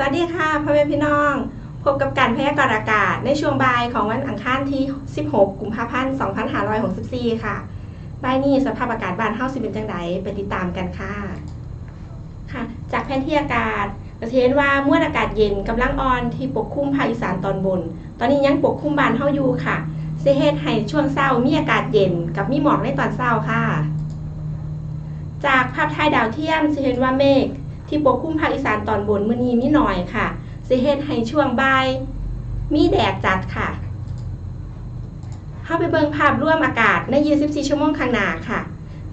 วัสดีค่ะพ่อแม่พี่น้อง พบกับการพยากรณ์อากาศในช่วงบ่ายของวันอังคารที่ 16 กุมภาพันธ์ 2564 ค่ะบ่ายนี้สภาพอากาศบ้านเฮาสิเป็นจังไดไปติดตามกันค่ะค่ะ จากแผนที่อากาศจะเห็นว่ามวลอากาศเย็นกำลังอ่อนที่ปกคลุมภาคอีสานตอนบน ตอนนี้ยังปกคลุมบ้านเฮาอยู่ค่ะสิเฮ็ดให้ช่วงเช้ามีอากาศเย็นกับมีหมอกในตอนเช้าค่ะ จากภาพถ่ายดาวเทียมจะเห็นว่าเมฆ ที่ปกคลุมภาคอีสานตอนบนมื้อนี้มีหน่อยค่ะสิเฮ็ดให้ช่วงบ่าย มีแดดจัดค่ะเข้าไปเบิ่งภาพร่วมอากาศใน 24 ชั่วโมงข้างหน้าค่ะ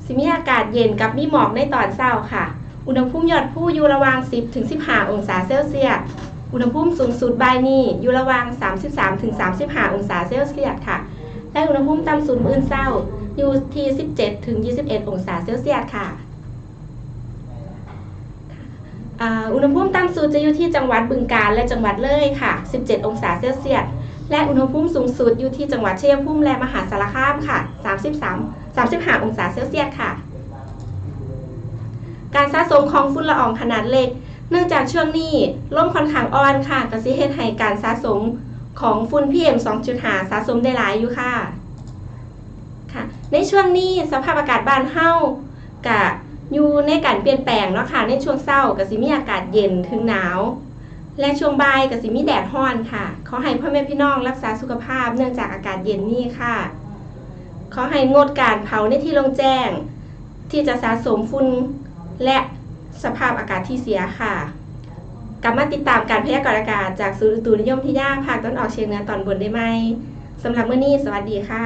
สิมีอากาศเย็นกับมีหมอกในตอนเช้าค่ะ อุณหภูมิยอดผู้อยู่ระหว่าง 10ถึง15 องศาเซลเซียส อุณหภูมิสูงสุดบ่ายนี้อยู่ระหว่าง 33ถึง35 องศาเซลเซียสค่ะ และอุณหภูมิต่ำสุดมื้อเช้าอยู่ที่ 17ถึง21 องศาเซลเซียสค่ะ อุณหภูมิต่ำสุดจะอยู่ที่จังหวัดบึงกาฬและจังหวัดเลยค่ะ 17 องศาเซลเซียส และอุณหภูมิสูงสุดอยู่ที่จังหวัดเชัยงภูมิและมหาสารคามค่ะ 33 35 องศาเซลเซียสค่ะ การสะสมของฝุ่นละอองขนาดเล็ก เนื่องจากช่วงนี้ลมค่อนข้างอ่อนค่ะกสิเฮ็ดให้การสะสมของฝุ่น PM 2.5 สะสมได้หลายอยู่ค่ะ ค่ะ ในช่วงนี้สภาพอากาศบ้านเฮากะ อยู่ในการเปลี่ยนแปลงเนาะค่ะในช่วงเช้ากสิมีอากาศเย็นถึงหนาว และช่วงบ่ายกสิมีแดดร้อนค่ะ ขอให้พ่อแม่พี่น้องรักษาสุขภาพเนื่องจากอากาศเย็นนี่ค่ะ ขอให้งดการเผาในที่โล่งแจ้ง ที่จะสะสมฝุ่นและสภาพอากาศที่เสียค่ะ กลับมาติดตามการพยากรณ์อากาศจากศูนย์อุตุนิยมวิทยาภาคตะวันออกเฉียงเหนือตอนบนได้ไหมสำหรับเมื้อนี้สวัสดีค่ะ